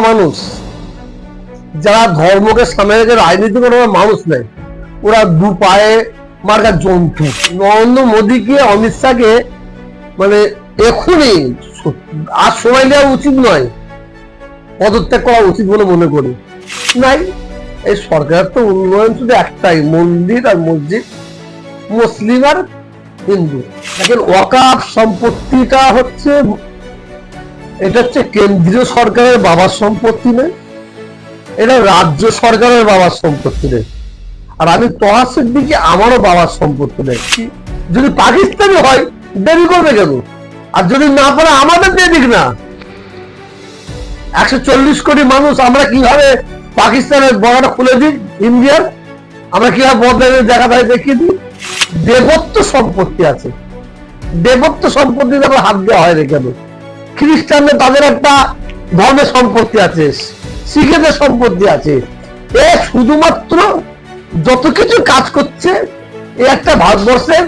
অমানুষ যারা ধর্মকে সামনে রেখে রাজনীতি করে মানুষ নেই ওরা দু পায়ে মার্কা জন্তু। নরেন্দ্র মোদীকে, অমিত শাহকে মানে এখনই আর সময় দেওয়া উচিত নয়। পদত্যাগ করা উচিত বলে মনে করি। নাই, এই সরকারের তো উন্নয়ন শুধু একটাই, মন্দির আর মসজিদ। মুসলিম আর হিন্দু। দেখেন, ওয়াকাফ সম্পত্তিটা হচ্ছে এটা হচ্ছে কেন্দ্রীয় সরকারের বাবার সম্পত্তি নেই এটা রাজ্য সরকারের বাবার সম্পত্তি নেই আর আমি তহাসের দিকে আমারও বাবার সম্পত্তি নেই যদি পাকিস্তানি হয়, দেরি করবে কেন? আর যদি না পারে, আমাদের দিয়ে দিক না। একশো চল্লিশ কোটি মানুষ, আমরা কীভাবে পাকিস্তানের বর্ডার খুলে দিই, ইন্ডিয়ার? আমরা কীভাবে বদলে দেখা যায় দেখিয়ে দিই? দেবত্ব সম্পত্তি আছে। দেবত্ব সম্পত্তিতে আমরা হাত দেওয়া হয় না কেন? খ্রিস্টানদের তাদের একটা ধর্মের সম্পত্তি আছে, শিখেদের সম্পত্তি আছে। এ শুধুমাত্র যত কিছু কাজ করছে, এ একটা ভারতবর্ষের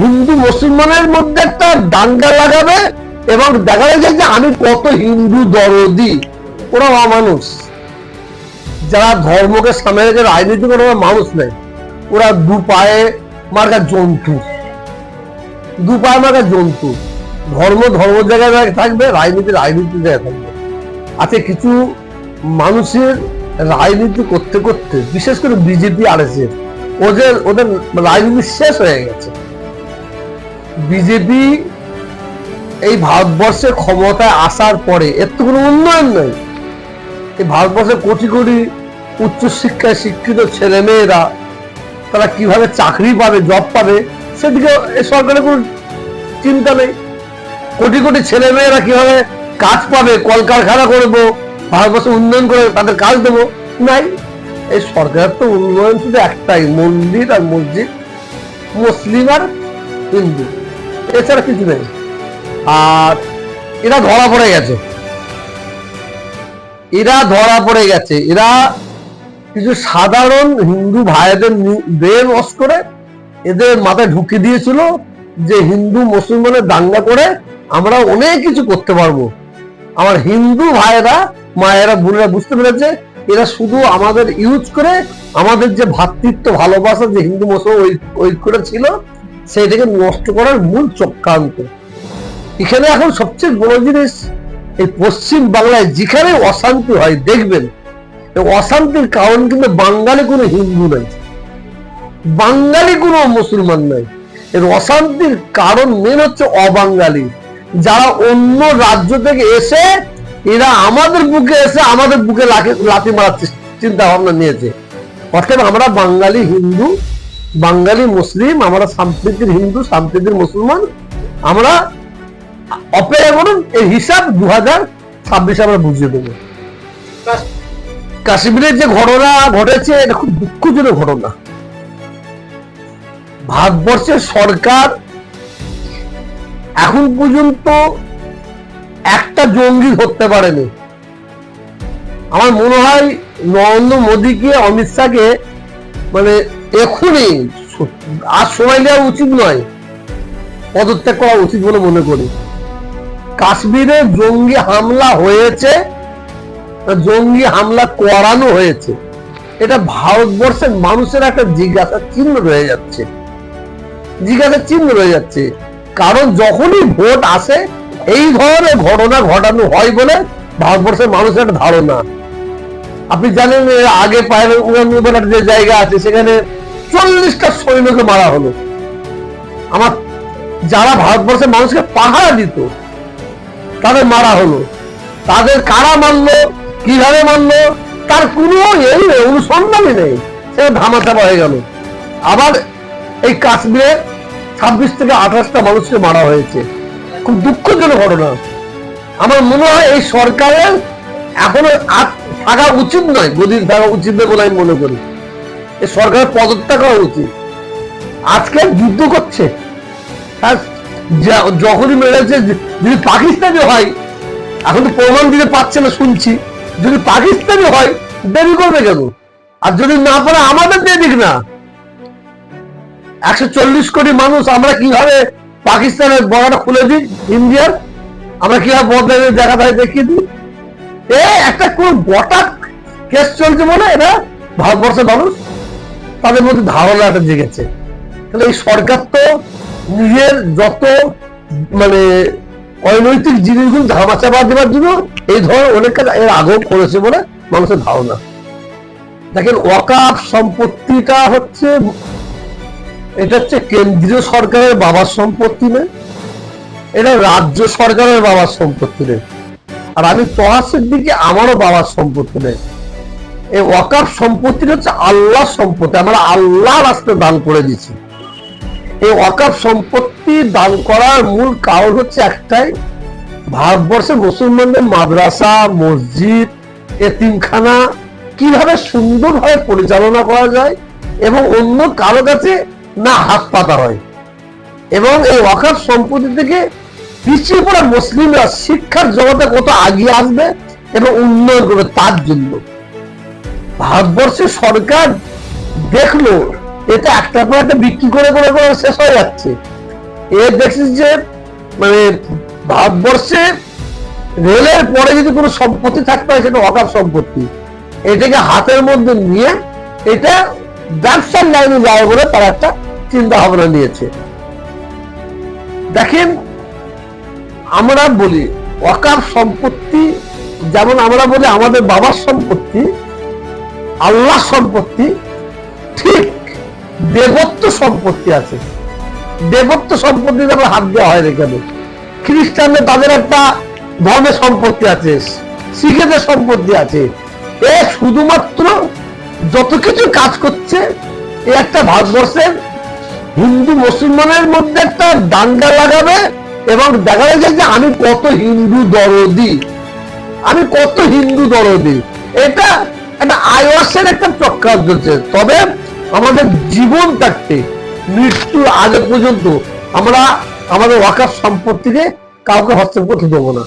হিন্দু মুসলমানের মধ্যে একটা দাঙ্গা লাগাবে এবং দেখা যাচ্ছে যে আমি কত হিন্দু দরদি, ওরা অমানুষ। যারা ধর্মকে সামনে রেখে রাজনীতি করে, ওরা মানুষ নেই ওরা দু পায়ে মার্কা জন্তু। দু পায়ে মার্কা জন্তু। ধর্ম ধর্ম জায়গায় থাকবে, রাজনীতি রাজনীতি জায়গায় থাকবে। আচ্ছা কিছু মানুষের রাজনীতি করতে করতে, বিশেষ করে বিজেপি আর ওদের ওদের রাজনীতি শেষ হয়ে গেছে। বিজেপি এই ভারতবর্ষে ক্ষমতায় আসার পরে, এর তো কোনো উন্নয়ন নেই। এই ভারতবর্ষে কোটি কোটি উচ্চশিক্ষায় শিক্ষিত ছেলে মেয়েরা তারা কীভাবে চাকরি পাবে জব পাবে, সেদিকে সরকারের কোনো চিন্তা নেই। কোটি কোটি ছেলে মেয়েরা কীভাবে কাজ পাবে, কলকারখানা করব, ভারতবর্ষে উন্নয়ন করে তাদের কাজ দেবো? নাই। এই সরকারের তো উন্নয়ন শুধু একটাই, মন্দির আর মসজিদ, মুসলিম আর হিন্দু। এছাড়া কিছু নেই। আর এরা ধরা পড়ে গেছে। এরা ধরা পড়ে গেছে। এরা কিছু সাধারণ হিন্দু ভাইদের ওয়াশ করে এদের মাথায় ঢুকিয়ে দিয়েছিল। যে হিন্দু মুসলমানের দাঙ্গা করে আমরা অনেক কিছু করতে পারব। আমার হিন্দু ভাইয়েরা, মায়েরা, বোনেরা বুঝতে পেরেছে, এরা শুধু আমাদের ইউজ করে আমাদের যে ভ্রাতৃত্ব ভালোবাসা, যে হিন্দু মুসলমান ঐক্যটা ছিল সেটাকে নষ্ট করার মূল চক্রান্ত। এখানে এখন সবচেয়ে বড় জিনিস, এই পশ্চিম বাংলায় যেখানে অশান্তি হয়, দেখবেন অশান্তির কারণ কিন্তু বাঙালি কোনো হিন্দু নাই বাঙালি কোনো মুসলমান নাই এর অশান্তির কারণ মেন হচ্ছে অবাঙালি যারা অন্য রাজ্য থেকে এসে এরা আমাদের বুকে এসে আমাদের বুকে লাঠি- লাথি মারার চিন্তা ভাবনা নিয়েছে। অর্থাৎ আমরা বাঙালি হিন্দু বাঙালি মুসলিম আমরা সাম্প্রীতির হিন্দু সাম্প্রীতির মুসলমান আমরা অপেক্ষা করুন এই হিসাব দু হাজার ছাব্বিশে আমরা বুঝিয়ে দেবো। কাশ্মীরের যে ঘটনা ঘটেছে এটা খুব দুঃখজনক ঘটনা। ভারতবর্ষের সরকার এখন পর্যন্ত একটা জঙ্গি ধরতে পারেনি। আমার মনে হয় নরেন্দ্র মোদীকে, অমিত শাহকে মানে এখনই আর সময় দেওয়া উচিত নয়, পদত্যাগ করা উচিত বলে মনে করি। কাশ্মীরে জঙ্গি হামলা হয়েছে জঙ্গি হামলা করানো হয়েছে। এটা ভারতবর্ষের মানুষের একটা জিজ্ঞাসা চিহ্ন রয়ে যাচ্ছে। জিজ্ঞাসা চিহ্ন রয়ে যাচ্ছে। কারণ যখনই ভোট আসে, এই ধরনের ঘটনা ঘটানো হয় বলে ভারতবর্ষের মানুষের একটা ধারণা। আপনি জানেন আগে পায়ের যে জায়গা আছে, সেখানে চল্লিশটা সৈন্যকে মারা হলো। আমার যারা ভারতবর্ষের মানুষকে পাহারা দিত, তাদের মারা হলো। তাদের কারা মারলো, কীভাবে মারলো, তার কোনো এই অনুসন্ধানই নেই। সে ধামাচাপা হয়ে গেল। আবার এই কাশ্মীরে ছাব্বিশ থেকে আঠাশটা মানুষকে মারা হয়েছে। খুব দুঃখজনক ঘটনা। আমার মনে হয় এই সরকারের এখনও থাকা উচিত নয়, গদির থাকা উচিত নয় বলে আমি মনে করি। এই সরকারের পদত্যাগ করা উচিত। আজকে যুদ্ধ করছে। যখনই মেরেছে যদি পাকিস্তানি হয়, এখন তো প্রমাণ দিতে পারছে না শুনছি। যদি পাকিস্তানি হয়, দেরি করবে কেন? আর যদি না পারে, আমাদের দিয়ে না। একশো চল্লিশ কোটি মানুষ, আমরা কীভাবে পাকিস্তানের বর্ডার খুলে দিই, ইন্ডিয়ার? আমরা কীভাবে বদলে দেখা যায় দেখিয়ে দিই? এ, একটা কোন গোটা কেস চলছে বলে এটা ভারতবর্ষের মানুষ? তাদের মধ্যে ধারণা একটা জেগেছে। তাহলে এই সরকার তো নিজের যত মানে অনৈতিক জিনিসগুলো ধামাচাপা দেওয়ার জন্য এই ধরনের অনেক কাজ এর আগেও করেছে বলে মানুষের ধারণা। দেখেন, ওয়াকাফ সম্পত্তিটা হচ্ছে এটা হচ্ছে কেন্দ্রীয় সরকারের বাবার সম্পত্তি নয় এটা রাজ্য সরকারের বাবার সম্পত্তি নেই আর আমি তহাসের দিকে আমারও বাবার সম্পত্তি নেই এই ওয়াকাফ সম্পত্তিটা হচ্ছে আল্লাহ সম্পত্তি। আমরা আল্লাহ রাস্তায় দান করে দিচ্ছি এই ওয়াকাফ সম্পত্তি দান করার মূল কারণ হচ্ছে একটাই, ভারতবর্ষে মুসলমানদের মাদ্রাসা, মসজিদ, এতিমখানা কীভাবে সুন্দরভাবে পরিচালনা করা যায় এবং অন্য কারও কাছে না হাত পাতা হয়। এবং এই ওয়াকাফ সম্পত্তি থেকে পিছিয়ে পড়া মুসলিমরা শিক্ষার জগতে কত আগিয়ে আসবে এবং উন্নয়ন করবে তার জন্য। ভারতবর্ষের সরকার দেখল, এটা একটা পর একটা বিক্রি করে করে করে শেষ হয়ে যাচ্ছে। এ দেখছিস যে মানে ভারতবর্ষে রেলের পরে যদি কোনো সম্পত্তি থাকতে হয় সেটা অকাপ সম্পত্তি। এটাকে হাতের মধ্যে নিয়ে এটা ব্যবসার লাইনে যায় বলে তারা একটা চিন্তা ভাবনা নিয়েছে। দেখেন, আমরা বলি অকাপ সম্পত্তি, যেমন আমরা বলি আমাদের বাবার সম্পত্তি আল্লাহ সম্পত্তি, ঠিক দেবত্ব সম্পত্তি আছে। দেবত্ব সম্পত্তি তারপর হাত দেওয়া হয় না কেন? খ্রিস্টানদের তাদের একটা ধর্মের সম্পত্তি আছে, শিখেদের সম্পত্তি আছে। এ শুধুমাত্র যত কিছু কাজ করছে, এ একটা ভারতবর্ষের হিন্দু মুসলমানের মধ্যে একটা দাঙ্গা লাগাবে এবং দেখা যাচ্ছে যে আমি কত হিন্দু দরদি। আমি কত হিন্দু দরদি। এটা একটা আয়সের একটা চক্রান্ত তবে আমাদের জীবন থাকতে মৃত্যুর আগে পর্যন্ত আমরা আমাদের ওয়াকার সম্পত্তিকে কাউকে হস্তক্ষেপ করতে দেবো না।